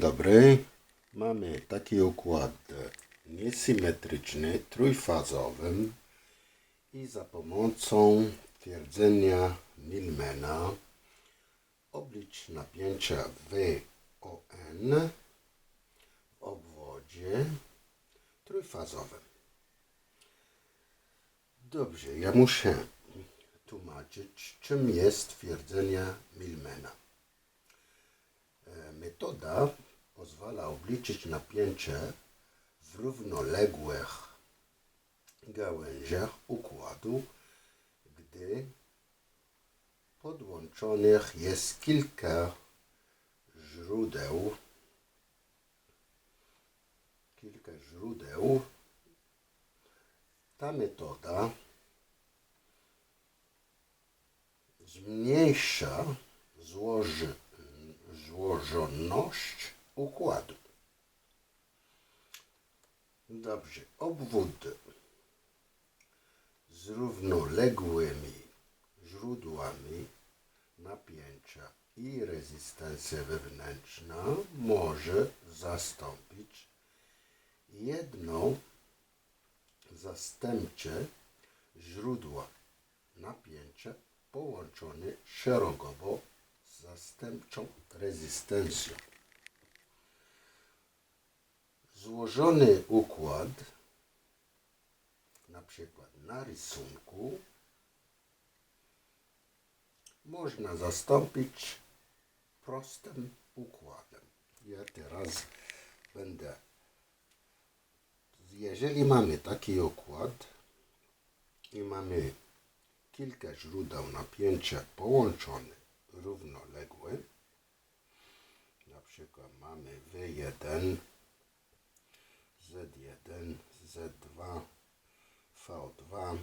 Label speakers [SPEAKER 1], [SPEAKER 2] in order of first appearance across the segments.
[SPEAKER 1] dobry. Mamy taki układ niesymetryczny, trójfazowy i za pomocą twierdzenia Milmana oblicz napięcia WON w obwodzie trójfazowym. Dobrze, ja muszę tłumaczyć, czym jest twierdzenia Milmana. E, Metoda pozwala obliczyć napięcie w równoległych gałęziach układu, gdy podłączonych jest kilka źródeł, kilka źródeł. Ta metoda zmniejsza złoży, złożoność układu. Dobrze, obwód z równoległymi źródłami napięcia i rezystencja wewnętrzna może zastąpić jedno zastępcze źródła napięcia połączone szerokowo z zastępczą rezystencją. Złożony układ, na przykład na rysunku, można zastąpić prostym układem. Ja teraz będę. Jeżeli mamy taki układ i mamy kilka źródeł napięcia połączone równoległe, na przykład mamy W1, Z1, Z2, V2,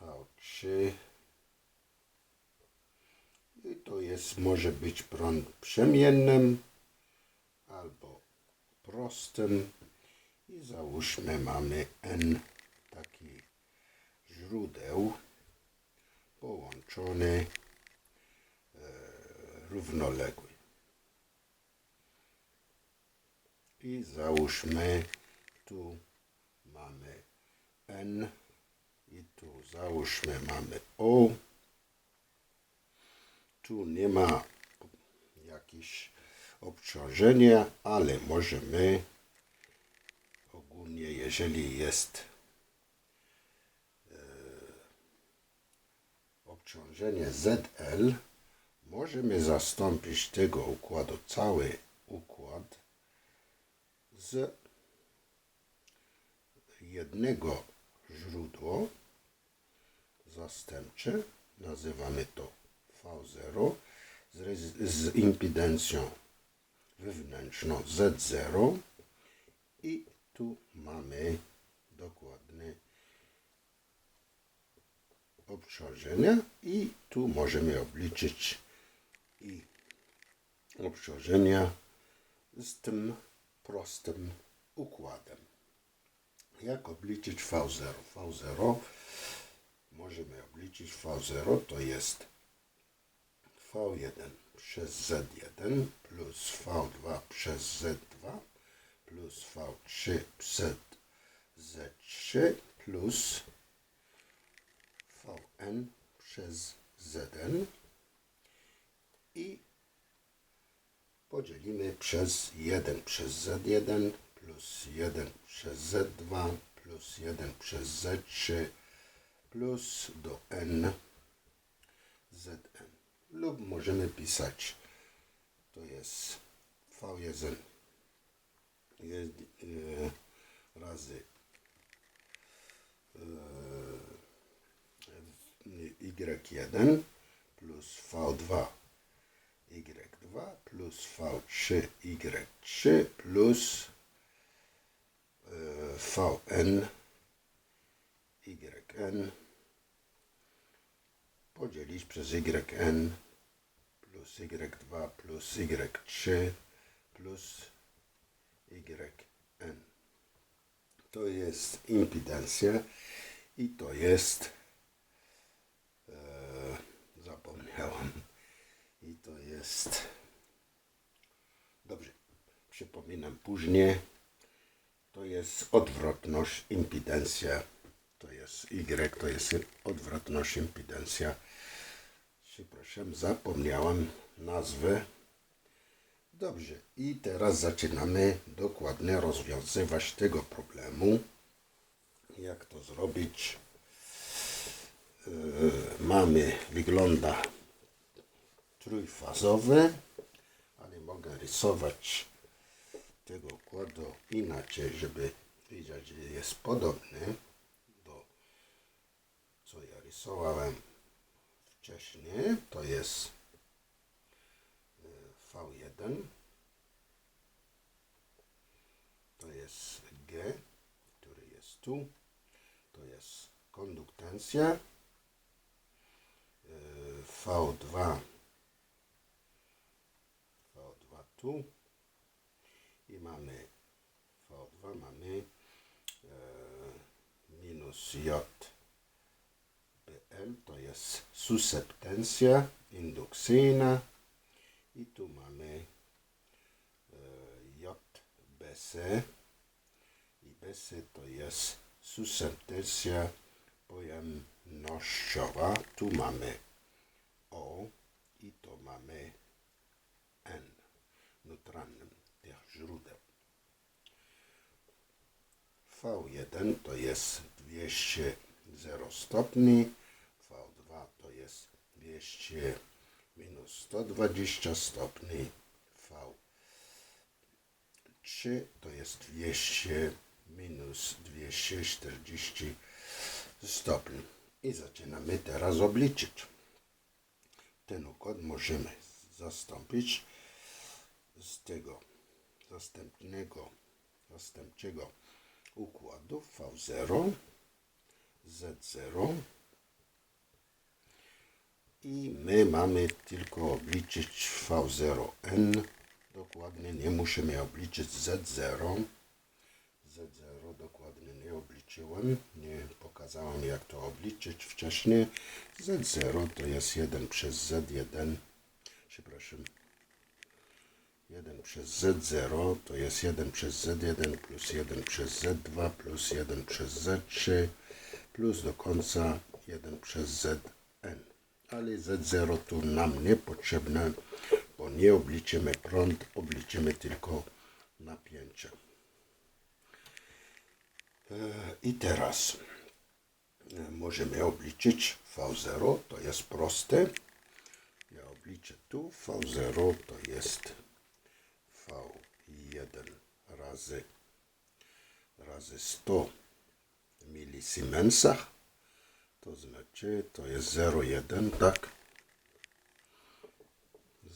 [SPEAKER 1] V3 i to jest, może być prąd przemiennym albo prostym i załóżmy mamy N taki źródeł połączony e, równoległy. I załóżmy tu mamy N i tu załóżmy mamy O. Tu nie ma jakieś obciążenia, ale możemy ogólnie, jeżeli jest e, obciążenie ZL, możemy zastąpić tego układu cały układ z jednego źródła zastępcze, nazywamy to V0, z, z impedencją wewnętrzną Z0 i tu mamy dokładne obciążenia i tu możemy obliczyć i obciążenia z tym prostym układem. Jak obliczyć V0? V0 możemy obliczyć V0 to jest V1 przez Z1 plus V2 przez Z2 plus V3 przez Z3 plus Vn przez Zn i podzielimy przez 1 przez Z1 plus 1 przez Z2 plus 1 przez Z3 plus do n Zn. Lub możemy pisać, to jest V1 jest, e, razy e, y1 plus V2 y2 plus V3 y3 plus e, Vn yn podzielić przez yn plus y2 plus y3 plus yn. To jest impedancja i to jest e, zapomniałem i to jest przypominam później, to jest odwrotność impedencja. To jest Y, to jest odwrotność impedencja. Przepraszam, zapomniałem nazwę. Dobrze, i teraz zaczynamy dokładnie rozwiązywać tego problemu. Jak to zrobić? Yy, mamy, wygląda trójfazowy, ale mogę rysować tego układu inaczej, żeby widzieć, że jest podobny do co ja rysowałem wcześniej. To jest y, V1 to jest G, który jest tu, to jest konduktancja y, V2 V2 tu. I mamy V2 mamy e, minus J BL to jest susceptencja indukcyjna. I tu mamy e, JBC i BC to jest susceptencja pojemnościowa. Tu mamy O i to mamy neutralnym tych źródeł. V1 to jest 200 0 stopni, V2 to jest 200 minus 120 stopni, V3 to jest 200 minus 240 stopni. I zaczynamy teraz obliczyć. Ten układ możemy zastąpić z tego zastępnego, zastępczego układu V0 Z0 i my mamy tylko obliczyć V0N dokładnie, nie musimy obliczyć Z0 Z0 dokładnie nie obliczyłem, nie pokazałem jak to obliczyć wcześniej. Z0 to jest 1 przez Z1 przepraszam 1 przez Z0 to jest 1 przez Z1 plus 1 przez Z2 plus 1 przez Z3 plus do końca 1 przez Zn. Ale Z0 tu nam niepotrzebne, bo nie obliczymy prąd, obliczymy tylko napięcie. E, I teraz e, możemy obliczyć V0, to jest proste. Ja obliczę tu, V0 to jest V1 razy, razy 100 milisiemensach. To znaczy, to jest 0,1, tak?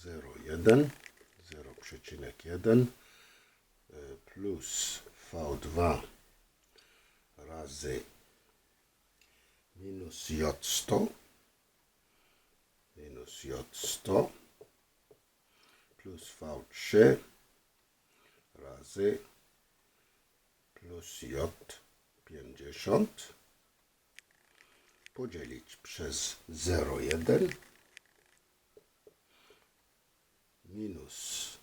[SPEAKER 1] 0,1, 0,1 e, plus V2 razy minus J100 minus J100 plus V3 razy plus J50 podzielić przez 0,1 minus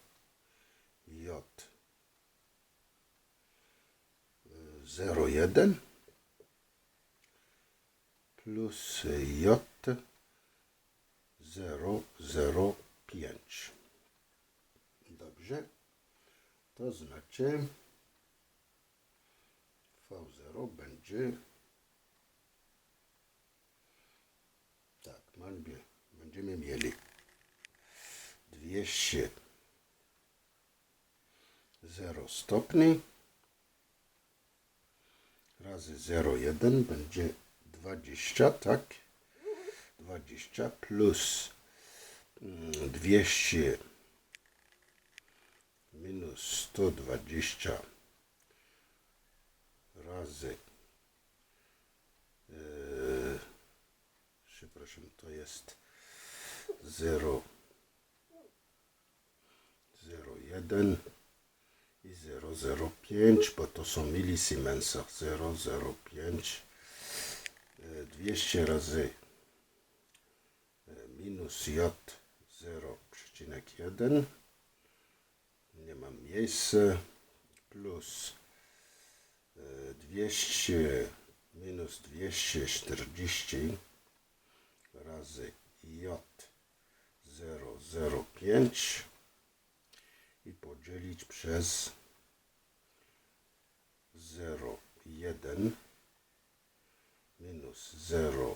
[SPEAKER 1] J 0,1 plus J 0,05. Dobrze. To znaczy V0 będzie tak, będziemy mieli 200 0 stopni razy 0,1 będzie 20, tak? 20 plus 200 minus 120 razy yy, przepraszam, to jest 0 0,1 i 0,05, bo to są milisiemensach 0,05 200 razy minus J 0,1 nie mam miejsce plus e, 200 minus 240 razy J 005 i podzielić przez 0,1 minus 0,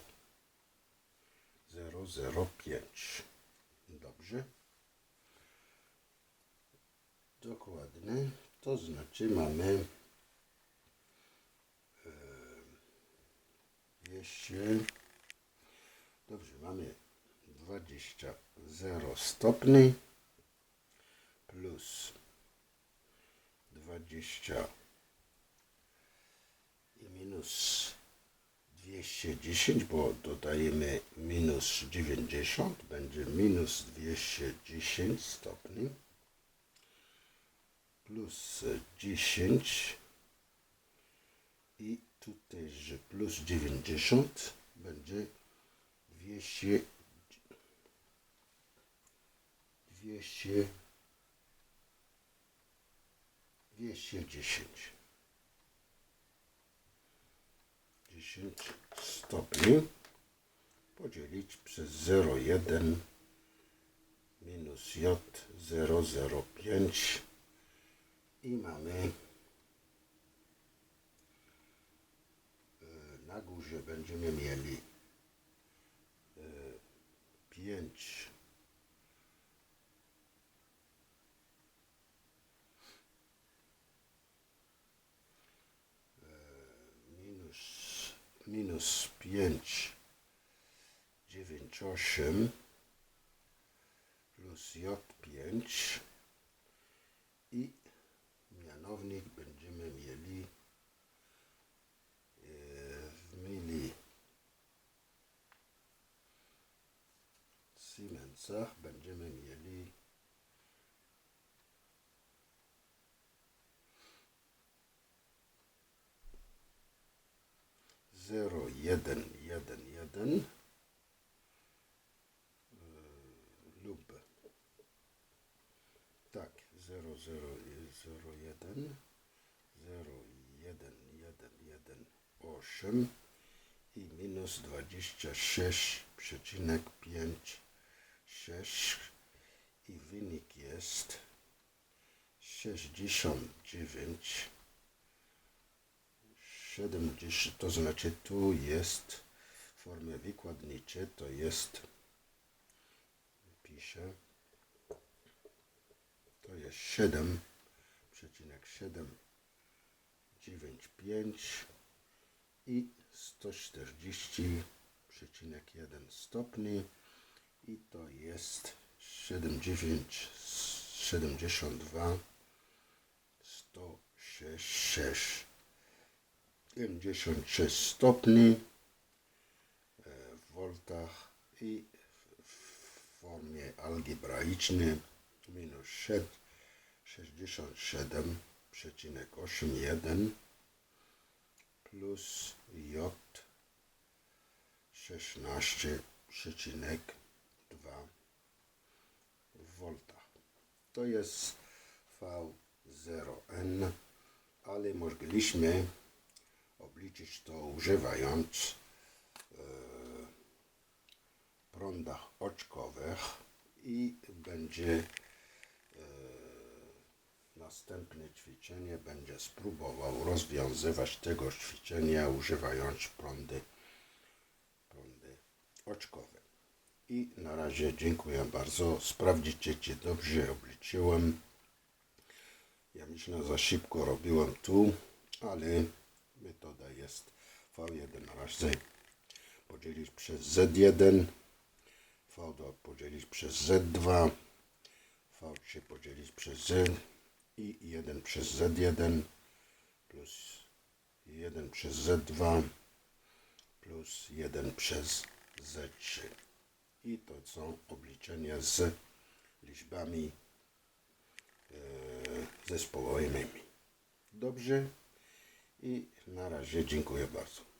[SPEAKER 1] 0,05. Dobrze? Dokładnie. To znaczy mamy e, 200. Dobrze, mamy 20 0 stopni plus 20 i minus 210, bo dodajemy minus 90, będzie minus 210 stopni plus 10 i tutaj, że plus 90 będzie 200 200 210 10 stopni podzielić przez 0,1 minus J 0,05 i mamy e, na górze będziemy mieli 5 minus, minus 5, 9, 8 plus J5 i mianownik będziemy mieli e, w mili Siemensach będziemy mieli zero jeden jeden jeden e, lub tak zero zero zero jeden zero jeden jeden jeden osiem i minus dwadzieścia sześć przecinek pięć sześć i wynik jest sześćdziesiąt dziewięć 70, to znaczy tu jest w formie wykładniczej, to jest, piszę, to jest 7,795 i 140,1 stopni i to jest 79, 72, 106, 56 stopni e, w voltach i w formie algebraicznej minus 67,81 plus J 16,2 w voltach. To jest V0N, ale mogliśmy obliczyć to używając e, prądach oczkowych i będzie następne ćwiczenie będzie spróbował rozwiązywać tego ćwiczenia używając prądy, prądy oczkowe. I na razie dziękuję bardzo. Sprawdzicie, czy dobrze obliczyłem. Ja myślę, za szybko robiłem tu, ale metoda jest V1 razy podzielić przez Z1, V2 podzielić przez Z2, V3 podzielić przez Z i 1 przez Z1 plus 1 przez Z2 plus 1 przez Z3. I to są obliczenia z liczbami e, zespołowymi. Dobrze? I na razie dziękuję bardzo.